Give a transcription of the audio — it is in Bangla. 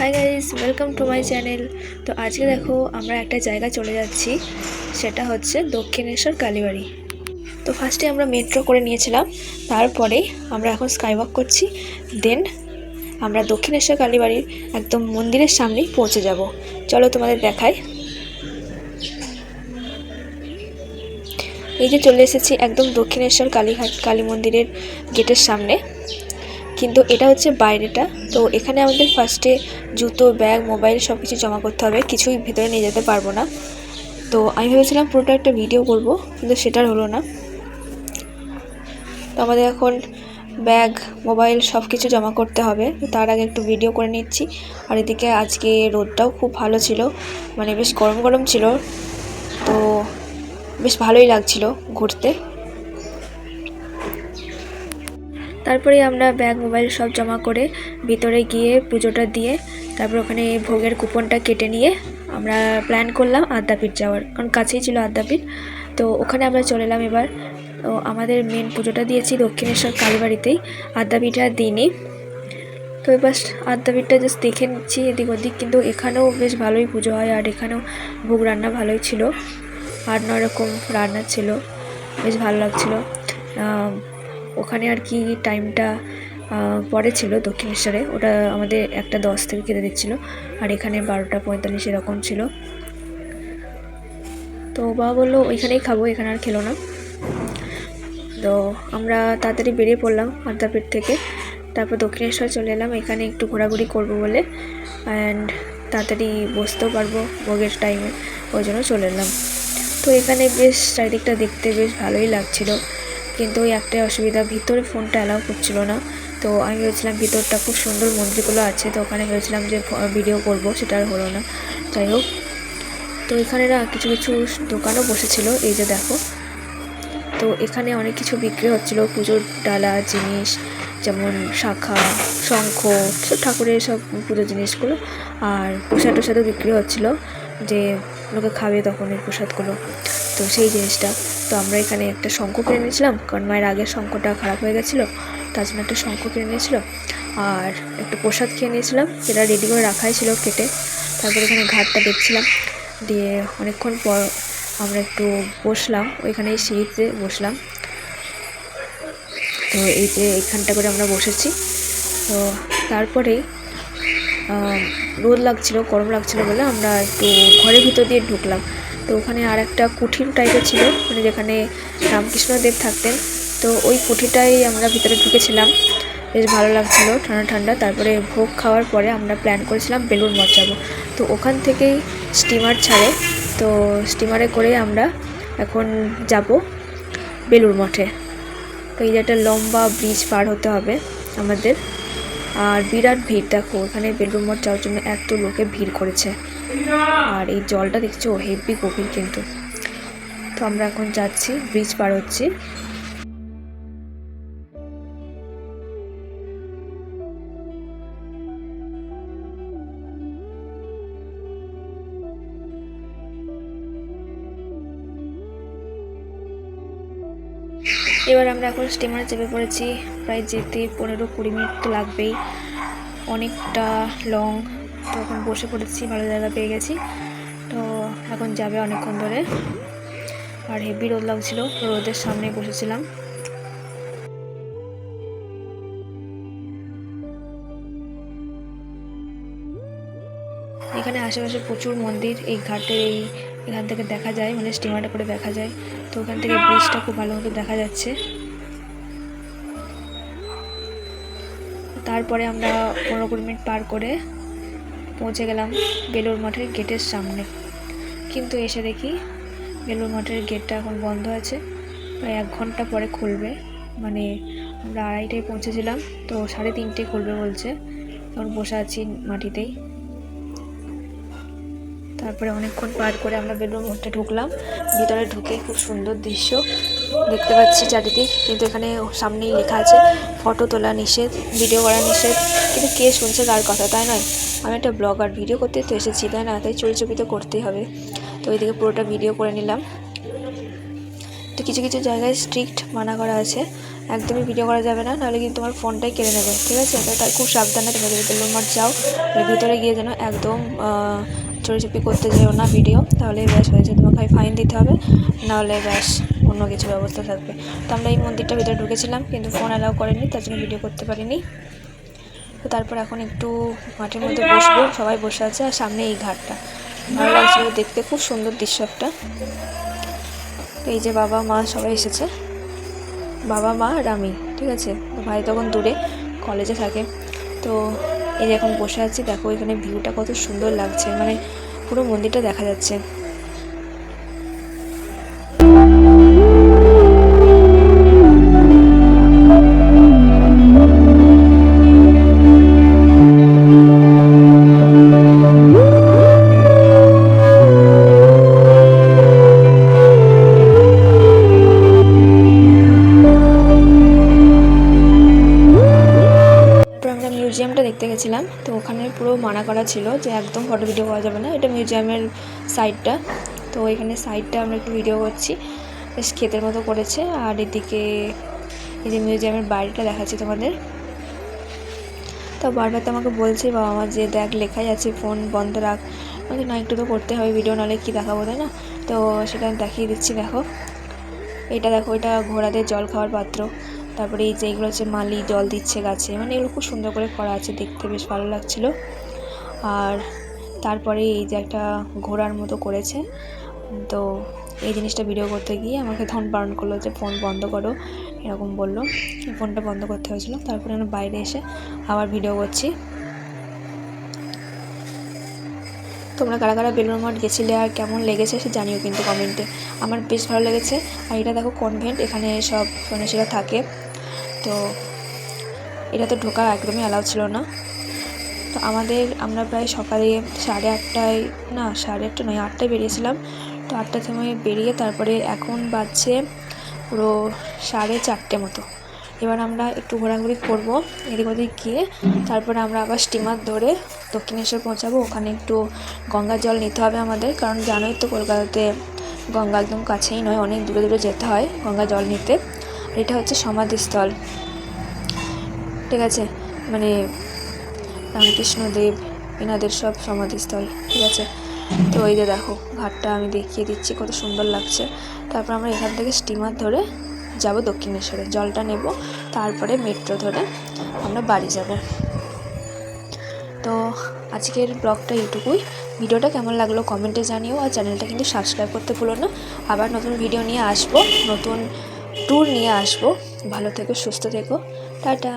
Hi guys welcome to my channel তো আজকে দেখো, আমরা একটা জায়গায় চলে যাচ্ছি। সেটা হচ্ছে দক্ষিণেশ্বর কালীবাড়ি। তো ফার্স্টে আমরা মেট্রো করে নিয়েছিলাম। তারপরে আমরা এখন স্কাইওয়াক করছি। দেন আমরা দক্ষিণেশ্বর কালীবাড়ির একদম মন্দিরের সামনেই পৌঁছে যাব। চলো তোমাদের দেখাই। এই যে চলে এসেছি একদম দক্ষিণেশ্বর কালীঘাট, কালী মন্দিরের গেটের সামনে। কিন্তু এটা হচ্ছে বাইরেটা। তো এখানে আমাদের ফার্স্টে জুতো ব্যাগ মোবাইল সব কিছু জমা করতে হবে। কিছুই ভিতরে নিয়ে যেতে পারব না। তো আমি ভেবেছিলাম পুরোটা একটা ভিডিও করব, কিন্তু সেটার হলো না। তো আমাদের এখন ব্যাগ মোবাইল সব কিছু জমা করতে হবে। তার আগে একটু ভিডিও করে নিচ্ছি। আর এদিকে আজকে রোদটাও খুব ভালো ছিল। মানে বেশ গরম গরম ছিল। তো বেশ ভালোই লাগছিল ঘুরতে। তারপরে আমরা ব্যাগ, মোবাইল সব জমা করে ভিতরে গিয়ে পুজোটা দিয়ে তারপর ওখানে ভোগের কুপনটা কেটে নিয়ে আমরা প্ল্যান করলাম আদ্যাপীঠ যাওয়ার। কারণ কাছেই ছিল আদ্যাপীঠ তো ওখানে আমরা চলে এলাম এবার। তো আমাদের মেন পুজোটা দিয়েছি দক্ষিণেশ্বর কালীবাড়িতেই আদ্যাপীঠে আর দিইনি। তো এবার আদ্যাপীঠটা জাস্ট দেখে নিচ্ছি এদিক ওদিক। কিন্তু এখানেও বেশ ভালোই পুজো হয় আর এখানেও ভোগ রান্না ভালোই ছিল। আট নয় রকম রান্না ছিল। বেশ ভালো লাগছিল। ওখানে আর কি টাইমটা পরে ছিল দক্ষিণেশ্বরে। ওটা আমাদের একটা দশ থেকে খেতে দিচ্ছিল। আর এখানে বারোটা পঁয়তাল্লিশ এরকম ছিল। তো বাবা বলল, ওইখানেই খাব, এখানে আর খেলো না। তো আমরা তাড়াতাড়ি বেরিয়ে পড়লাম আদ্যাপীঠ থেকে। তারপর দক্ষিণেশ্বর চলে এলাম। এখানে একটু ঘোরাঘুরি করব বলে। অ্যান্ড তাড়াতাড়ি বসতেও পারব ভোগের টাইমে ওই জন্য চলে এলাম। তো এখানে বেশ চারিদিকটা দেখতে বেশ ভালোই লাগছিল। কিন্তু ওই একটাই অসুবিধা। ভিতরে ফোনটা অ্যালাউ করছিল না। তো আমি ভেবেছিলাম ভিতরটা খুব সুন্দর মন্দিরগুলো আছে, তো ওখানে ভেবেছিলাম যে ভিডিও করব, সেটা আর হলো না। যাই হোক, তো এখানে না কিছু কিছু দোকানও বসেছিল, এই যে দেখো। তো এখানে অনেক কিছু বিক্রি হচ্ছিল, পুজোর ডালা, জিনিস, যেমন শাখা, শঙ্খ সব ঠাকুরের সব পুজোর জিনিসগুলো, আর প্রসাদ টোসাদও বিক্রি হচ্ছিল, যে লোকে খাবে তখন এই প্রসাদগুলো। তো সেই জিনিসটা। তো আমরা এখানে একটা শঙ্খ কিনে নিয়েছিলাম, কারণ মায়ের আগের শঙ্খটা খারাপ হয়ে গেছিল, তার জন্য একটা শঙ্খ কিনে নিয়েছিল। আর একটু প্রসাদ খেয়ে নিয়েছিলাম, সেটা রেডি করে রাখাই ছিল কেটে। তারপর এখানে ঘাটটা দেখছিলাম, দিয়ে অনেকক্ষণ পর আমরা একটু বসলাম ওইখানে সিঁড়িতে বসলাম। তো এই যে এইখানটা করে আমরা বসেছি। তো তারপরেই রোদ লাগছিল, গরম লাগছিল বলে আমরা একটু ঘরের ভিতর দিয়ে ঢুকলাম। তো ওখানে আর একটা কুঠির টাইপের ছিল মানে যেখানে রামকৃষ্ণদেব থাকতেন। তো ওই কুঠিটাই আমরা ভিতরে ঢুকেছিলাম। বেশ ভালো লাগছিল, ঠান্ডা ঠান্ডা। তারপরে ভোগ খাওয়ার পরে আমরা প্ল্যান করেছিলাম বেলুর মঠ যাব। তো ওখান থেকেই স্টিমার ছাড়ে। তো স্টিমারে করে আমরা এখন যাব বেলুর মঠে। তো এই যে একটা লম্বা ব্রিজ পার হতে হবে আমাদের। আর বিরাট ভিড়, দেখো, ওখানে বেলুর মঠ যাওয়ার জন্য এত লোকে ভিড় করেছে। আর এই জলটা দেখছ হেভি গভীর কিন্তু। তো আমরা এখন যাচ্ছি ব্রিজ পার হচ্ছি। এবার আমরা এখন স্টিমারে চেপে পড়েছি। প্রায় যেতে পনেরো কুড়ি মিনিট তো লাগবেই। অনেকটা লং তো এখন বসে পড়েছি, ভালো জায়গা পেয়ে গেছি। তো এখন যাবে অনেকক্ষণ ধরে। আর হেভি রোদ লাগছিল রোদের সামনে বসেছিলাম। এখানে আশেপাশে প্রচুর মন্দির, এই ঘাটের এই এখান থেকে দেখা যায় মানে স্টিমারটা করে দেখা যায়। তো ওখান থেকে ব্রিজটা খুব ভালোভাবে দেখা যাচ্ছে। তারপরে আমরা পনেরো কুড়ি মিনিট পার করে পৌঁছে গেলাম বেলুর মঠের গেটের সামনে। কিন্তু এসে দেখি বেলুর মঠের গেটটা এখন বন্ধ আছে। প্রায় এক ঘণ্টা পরে খুলবে। মানে আমরা আড়াইটায় পৌঁছেছিলাম, তো সাড়ে তিনটে খুলবে বলছে। তখন বসে আছি মাটিতেই। তারপরে অনেকক্ষণ পার করে আমরা বেলুর মঠে ঢুকলাম। ভিতরে ঢুকে খুব সুন্দর দৃশ্য দেখতে পাচ্ছি চারিদিক। কিন্তু এখানে সামনেই লেখা আছে ফটো তোলা নিষেধ ভিডিও করা নিষেধ। কিন্তু কে শুনছে কার কথা, তাই নয়। আমি একটা ব্লগার ভিডিও করতে তো এসেছি, তাই না? তাই চুরি চুপি তো করতেই হবে। তো ওইদিকে পুরোটা ভিডিও করে নিলাম। তো কিছু কিছু জায়গায় স্ট্রিক্ট মানা করা আছে। একদমই ভিডিও করা যাবে না, নাহলে কিন্তু তোমার ফোনটাই কেড়ে নেবে। ঠিক আছে? তাই খুব সাবধানে তোমরা যদি বেলুর যাও ভিতরে গিয়ে যেন একদম আহ, করতে যেও না ভিডিও তাহলে ব্যাস হয়েছে তোমাকে ফাইন দিতে হবে নাহলে ব্যাস অন্য কিছু ব্যবস্থা থাকবে। তো আমরা এই মন্দিরটার ভিতরে ঢুকেছিলাম কিন্তু ফোন অ্যালাউ করেনি তার জন্য ভিডিও করতে পারিনি। তো তারপর এখন একটু মাঠের মধ্যে বসবো সবাই বসে আছে আর সামনে এই ঘাটটা। ভালো লাগছিল দেখতে খুব সুন্দর দৃশ্য একটা। এই যে বাবা মা সবাই এসেছে। বাবা মা আর আমি ঠিক আছে? ভাই তখন দূরে কলেজে থাকে। তো এই যে এখন বসে আছি, দেখো এখানে ভিউটা কত সুন্দর লাগছে। মানে পুরো মন্দিরটা দেখা যাচ্ছে। মিউজিয়ামটা দেখতে গেছিলাম, তো ওখানে পুরো মানা করা ছিল যে একদম ফটো ভিডিও করা যাবে না। এটা মিউজিয়ামের সাইডটা তো এখানে সাইডটা আমরা একটু ভিডিও করছি। বেশ ক্ষেতের মতো করেছে, আর এদিকে এই যে মিউজিয়ামের বাইরেটা দেখাচ্ছি তোমাদের। তো বারবার তো আমাকে বলছে, বাবা মা, যে দেখ, লেখাই আছে ফোন বন্ধ রাখ। আমাকে না, একটু তো করতে হবে ভিডিও নাহলে কী দেখাবো, তাই না? তো সেটা দেখিয়ে দিচ্ছি, দেখো। এটা দেখো, এটা ঘোড়াদের জল খাওয়ার পাত্র। তারপরে এই যে এগুলো হচ্ছে মালি, জল দিচ্ছে গাছে। মানে এগুলো খুব সুন্দর করে করা আছে, দেখতে বেশ ভালো লাগছিল। আর তারপরে এই যে একটা ঘোড়ার মতো করেছে। তো এই জিনিসটা ভিডিও করতে গিয়ে আমাকে ধন বারণ করল যে, ফোন বন্ধ করো। এরকম বলল। ফোনটা বন্ধ করতে হয়েছিল। তারপরে আমি বাইরে এসে আবার ভিডিও করছি। তোমরা কারা কারা বেলুড় মঠ গেছিলে আর কেমন লেগেছে সে জানিও কিন্তু কমেন্টে আমার বেশ ভালো লেগেছে। আর এটা দেখো কনভেন্ট এখানে সব সন্ন্যাসীরা থাকে। তো এটা তো ঢোকা একদমই অ্যালাউ ছিল না। তো আমাদের আমরা প্রায় সকালে সাড়ে আটটায়, না, সাড়ে আটটা নয়, আটটায় বেরিয়েছিলাম। তো আটটার সময় বেরিয়ে তারপরে এখন বাজছে পুরো সাড়ে চারটে মতো। এবার আমরা একটু ঘোরাঘুরি করব, এদিক ওদিক গিয়ে। তারপরে আমরা আবার স্টিমার ধরে দক্ষিণেশ্বর পৌঁছাবো। ওখানে একটু গঙ্গার জল নিতে হবে আমাদের, কারণ জানোই তো কলকাতাতে গঙ্গা একদম কাছেই নয়, অনেক দূরে দূরে যেতে হয় গঙ্গা জল নিতে। এটা হচ্ছে সমাধিস্থল। ঠিক আছে? মানে রামকৃষ্ণদেব, এনাদের সব সমাধিস্থল, ঠিক আছে? তো এই যে দেখো, ঘাটটা আমি দেখিয়ে দিচ্ছি, কত সুন্দর লাগছে। তারপর আমরা এখান থেকে স্টিমার ধরে যাব দক্ষিণেশ্বরে। জলটা নেব, তারপরে মেট্রো ধরে আমরা বাড়ি যাব। তো আজকের ব্লগটা এইটুকুই। ভিডিওটা কেমন লাগল কমেন্টে জানিও, আর চ্যানেলটা কিন্তু সাবস্ক্রাইব করতে ভুলো না। আবার নতুন ভিডিও নিয়ে আসব, নতুন ট্যুর নিয়ে আসব। ভালো থেকো সুস্থ থেকো। টাটা।